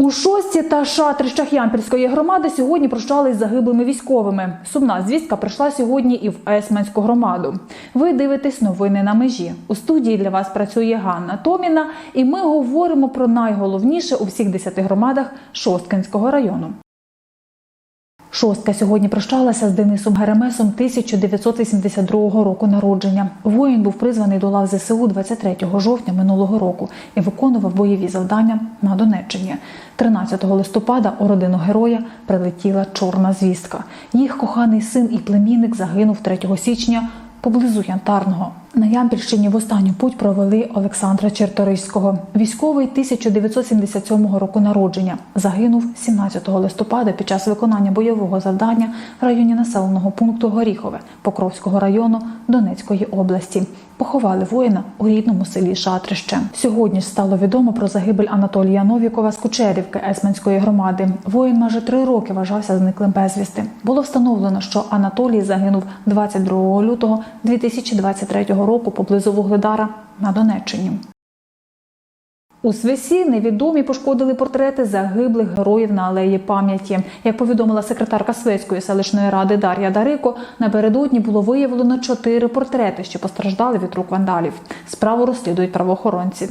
У шості та шатрищах Ямпільської громади сьогодні прощались з загиблими військовими. Сумна звістка прийшла сьогодні і в Есменську громаду. Ви дивитесь новини на межі. У студії для вас працює Ганна Томіна, і ми говоримо про найголовніше у всіх десяти громадах Шосткинського району. Шостка сьогодні прощалася з Денисом Геремесом 1982 року народження. Воїн був призваний до лав ЗСУ 23 жовтня минулого року і виконував бойові завдання на Донеччині. 13 листопада у родину героя прилетіла чорна звістка. Їх коханий син і племінник загинув 3 січня поблизу Янтарного. На Ямпільщині в останню путь провели Олександра Черторийського. Військовий 1977 року народження. Загинув 17 листопада під час виконання бойового завдання в районі населеного пункту Горіхове Покровського району Донецької області. Поховали воїна у рідному селі Шатрище. Сьогодні стало відомо про загибель Анатолія Новікова з Кучерівки Есменської громади. Воїн майже три роки вважався зниклим безвісти. Було встановлено, що Анатолій загинув 22 лютого 2023 року поблизу Вугледара на Донеччині. У Свесі невідомі пошкодили портрети загиблих героїв на алеї пам'яті. Як повідомила секретарка Свецької селищної ради Дар'я Дарико, напередодні було виявлено чотири портрети, що постраждали від рук вандалів. Справу розслідують правоохоронці.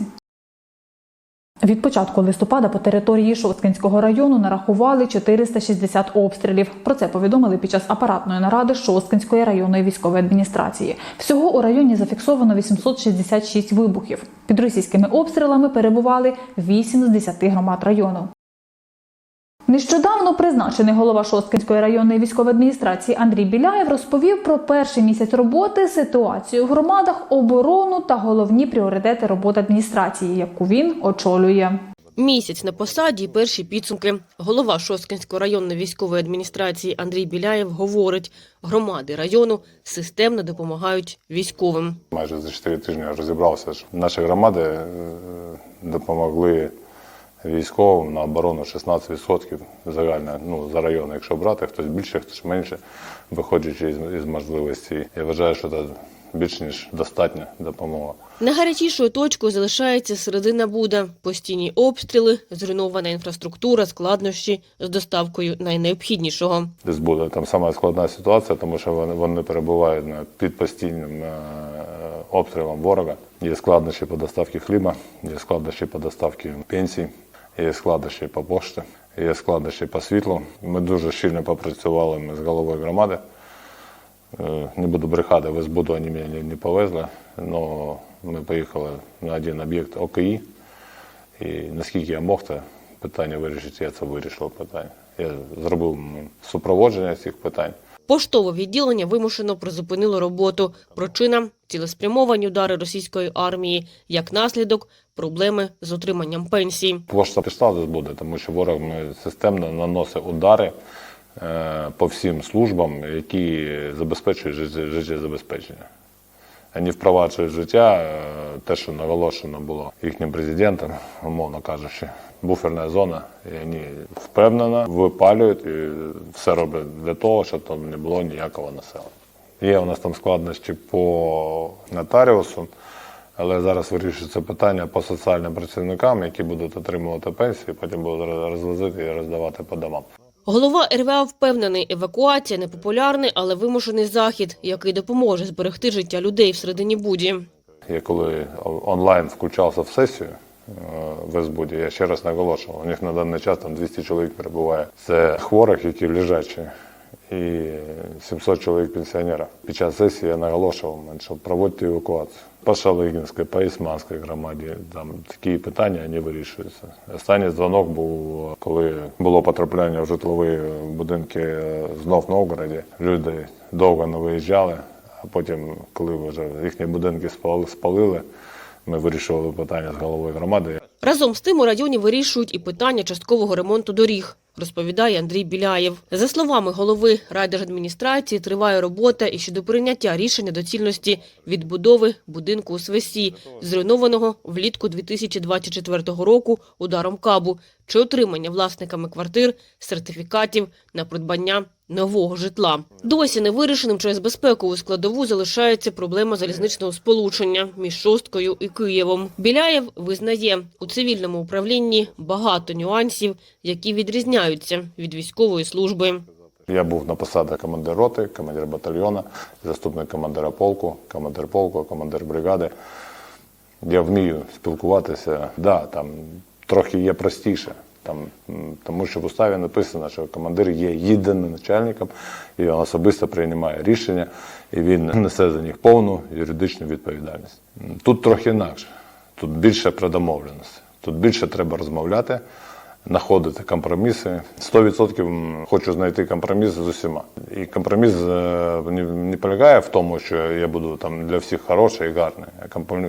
Від початку листопада по території Шосткинського району нарахували 460 обстрілів. Про це повідомили під час апаратної наради Шосткинської районної військової адміністрації. Всього у районі зафіксовано 866 вибухів. Під російськими обстрілами перебували 8 з 10 громад району. Нещодавно призначений голова Шосткинської районної військової адміністрації Андрій Біляєв розповів про перший місяць роботи, ситуацію в громадах, оборону та головні пріоритети роботи адміністрації, яку він очолює. Місяць на посаді і перші підсумки. Голова Шосткинської районної військової адміністрації Андрій Біляєв говорить, громади району системно допомагають військовим. Майже за 4 тижні розібрався, що наші громади е, допомогли військовим на оборону 16% загально, ну, за район, якщо брати, хтось більше, хтось менше, виходячи із, із можливості. Я вважаю, що це більш ніж достатня допомога. Найгарячішою точкою залишається середина Буда. Постійні обстріли, зруйнована інфраструктура, складнощі з доставкою найнеобхіднішого. Десь буде там сама складна ситуація, тому що вони, вони перебувають під постійним е, обстрілом ворога. Є складнощі по доставці хліба, є складнощі по доставці пенсій, є складнощі по пошті, є складнощі по світлу. Ми дуже щільно попрацювали ми з головою громади. Е, Не буду брехати, в СБУ вони мене не, не повезли, але ми поїхали на один об'єкт ОКІ. І наскільки я мог це питання вирішити, я це вирішив питання. Я зробив супроводження цих питань. Поштове відділення вимушено призупинило роботу. Причина – цілеспрямовані удари російської армії. Як наслідок – проблеми з отриманням пенсій. Пошта пішла буде, тому що ворог системно наносить удари е, по всім службам, які забезпечують життєзабезпечення. Вони впроваджують життя е, те, що наголошено було їхнім президентом, умовно кажучи, буферна зона, і вони впевнено випалюють і все роблять для того, щоб там не було ніякого населення. Є у нас там складнощі по нотаріусу, але зараз вирішується питання по соціальним працівникам, які будуть отримувати пенсії, потім будуть розвозити і роздавати по домам. Голова РВА впевнений, евакуація – непопулярний, але вимушений захід, який допоможе зберегти життя людей всередині Буді. Я коли онлайн включався в сесію е, в СБУДі, я ще раз наголошував, у них на даний час там 200 чоловік перебуває. Це хворих, які лежачі, і 700 чоловік пенсіонерів. Під час сесії я наголошував, що проводьте евакуацію. По Шалигінській, по Ісманській громаді, там такі питання не вирішуються. Останній дзвонок був, коли було потрапляння в житлові будинки е, знов в Новгороді. Люди довго не виїжджали, а потім, коли вже їхні будинки спали- спалили, ми вирішували питання з головою громади. Разом з тим у районі вирішують і питання часткового ремонту доріг, розповідає Андрій Біляєв. За словами голови райдержадміністрації, триває робота і щодо прийняття рішення доцільності відбудови будинку у Свесі, зруйнованого влітку 2024 року ударом кабу, чи отримання власниками квартир сертифікатів на придбання нового житла. Досі невирішеним через безпекову складову залишається проблема залізничного сполучення між Шосткою і Києвом. Біляєв визнає, у цивільному управлінні багато нюансів, які відрізняються від військової служби. Я був на посадах командир роти, командир батальйону, заступник командира полку, командир полку, командир бригади. Я вмію спілкуватися. Да, там трохи є простіше. Там, тому що в уставі написано, що командир є єдиним начальником, і він особисто приймає рішення, і він несе за них повну юридичну відповідальність. Тут трохи інакше. Тут більше про домовленості. Тут більше треба розмовляти, знаходити компроміси. 100% хочу знайти компроміс з усіма. І компроміс е, не, полягає в тому, що я буду там для всіх хороший і гарний.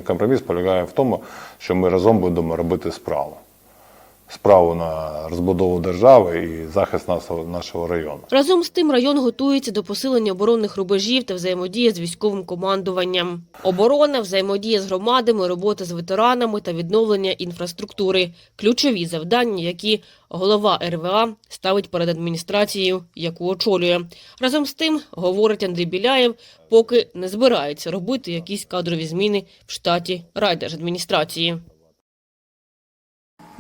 Компроміс полягає в тому, що ми разом будемо робити справу. Справу на розбудову держави і захист нашого, нашого району. Разом з тим район готується до посилення оборонних рубежів та взаємодії з військовим командуванням. Оборона, взаємодія з громадами, робота з ветеранами та відновлення інфраструктури – ключові завдання, які голова РВА ставить перед адміністрацією, яку очолює. Разом з тим, говорить Андрій Біляєв, поки не збирається робити якісь кадрові зміни в штаті райдержадміністрації.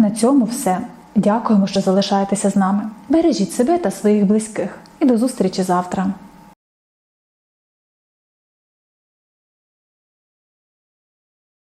На цьому все. Дякуємо, що залишаєтеся з нами. Бережіть себе та своїх близьких. І до зустрічі завтра.